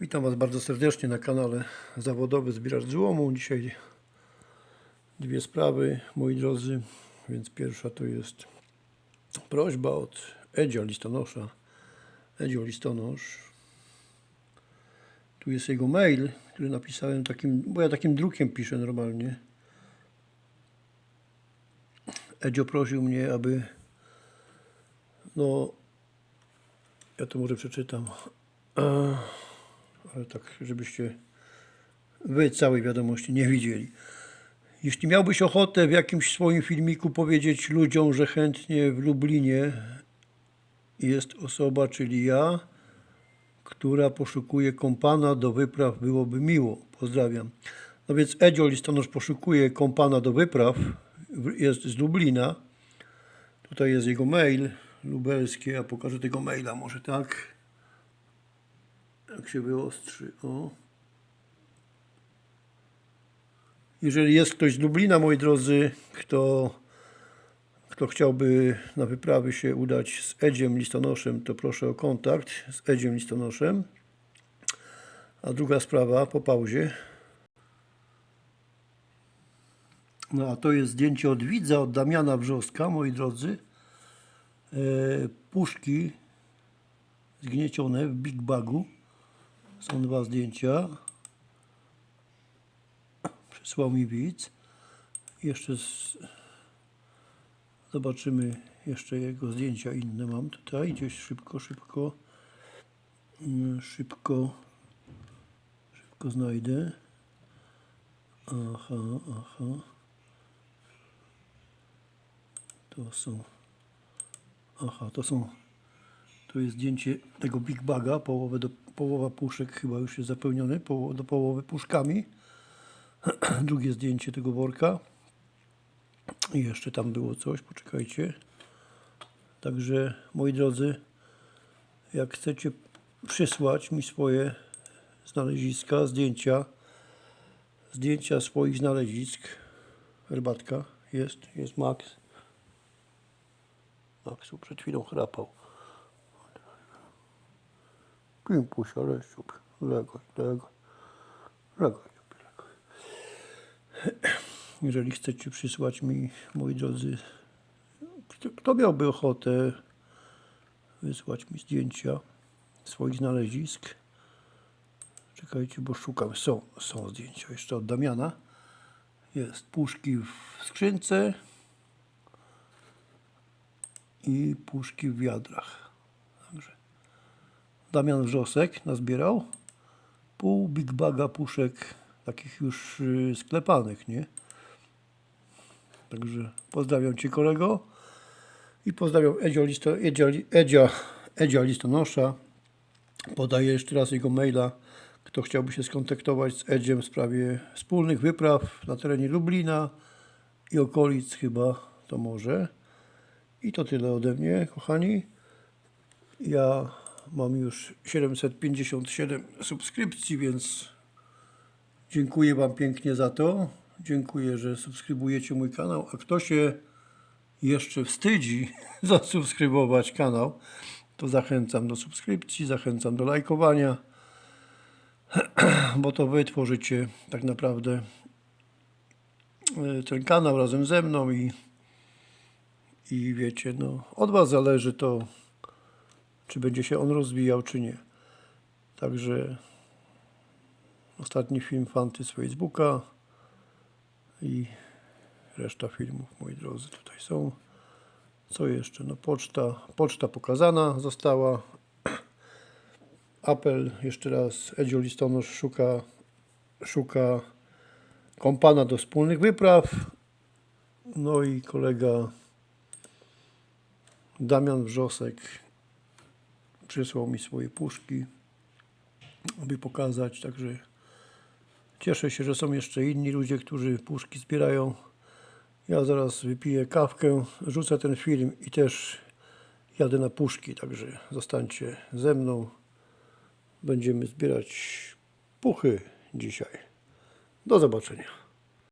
Witam Was bardzo serdecznie na kanale Zawodowy Zbieracz Złomu. Dzisiaj dwie sprawy, moi drodzy. Więc pierwsza to jest prośba od Edzia Listonosza. Edzio Listonosz. Tu jest jego mail, który napisałem takim, bo ja takim drukiem piszę normalnie. Edzio prosił mnie, aby no ja to może przeczytam. E, ale tak, żebyście wy całej wiadomości nie widzieli. Jeśli miałbyś ochotę w jakimś swoim filmiku powiedzieć ludziom, że chętnie w Lublinie jest osoba, czyli ja, która poszukuje kompana do wypraw, byłoby miło. Pozdrawiam. No więc Edzio Listonosz poszukuje kompana do wypraw, jest z Lublina. Tutaj jest jego mail lubelskie, ja pokażę tego maila, może tak. Jak się wyostrzy, o. Jeżeli jest ktoś z Lublina, moi drodzy, kto, kto chciałby na wyprawy się udać z Edziem Listonoszem, to proszę o kontakt z Edziem Listonoszem. A druga sprawa po pauzie. No a to jest zdjęcie od widza, od Damiana Wrzoska, moi drodzy. E, puszki zgniecione w Big Bagu. Są dwa zdjęcia. Przysłał mi widz. Jeszcze z... zobaczymy jeszcze jego zdjęcia inne mam tutaj. Gdzieś szybko, szybko. Mm, Szybko. Szybko znajdę. Aha, aha. To są. Aha, to są. To jest zdjęcie tego Big Baga. Połowę do, połowa puszek chyba już jest zapełniony. Poło, do połowy puszkami. Drugie zdjęcie tego worka. I jeszcze tam było coś. Poczekajcie. Także moi drodzy, jak chcecie przysłać mi swoje znaleziska, zdjęcia, zdjęcia swoich znalezisk, herbatka jest, jest Max. Maxu przed chwilą chrapał. Pimpusia, leszczup, legoj, legoj, legoj, legoj. Jeżeli chcecie przysłać mi, moi drodzy, kto miałby ochotę wysłać mi zdjęcia swoich znalezisk, czekajcie, bo szukam, są, są zdjęcia jeszcze od Damiana. Jest puszki w skrzynce, i puszki w wiadrach. Damian Wrzosek nazbierał pół big baga puszek takich już y, sklepanych, nie? Także pozdrawiam Cię kolego i pozdrawiam Edzia, Listo, Edzia, Edzia, Edzia Listonosza. Podaję jeszcze raz jego maila, kto chciałby się skontaktować z Edziem w sprawie wspólnych wypraw na terenie Lublina i okolic chyba to może. I to tyle ode mnie, kochani. Ja mam już 757 subskrypcji, więc dziękuję Wam pięknie za to. Dziękuję, że subskrybujecie mój kanał. A kto się jeszcze wstydzi zasubskrybować kanał, to zachęcam do subskrypcji, zachęcam do lajkowania, bo to Wy tworzycie tak naprawdę e, ten kanał razem ze mną i i wiecie, no, od Was zależy to, czy będzie się on rozwijał, czy nie. Także ostatni film Fanty z Facebooka i reszta filmów, moi drodzy, tutaj są. Co jeszcze? No poczta, poczta pokazana została. Apel jeszcze raz, Edzio Listonosz szuka, szuka kompana do wspólnych wypraw. No i kolega Damian Wrzosek przysłał mi swoje puszki, aby pokazać. Także cieszę się, że są jeszcze inni ludzie, którzy puszki zbierają. Ja zaraz wypiję kawkę, rzucę ten film i też jadę na puszki. Także zostańcie ze mną. Będziemy zbierać puchy dzisiaj. Do zobaczenia.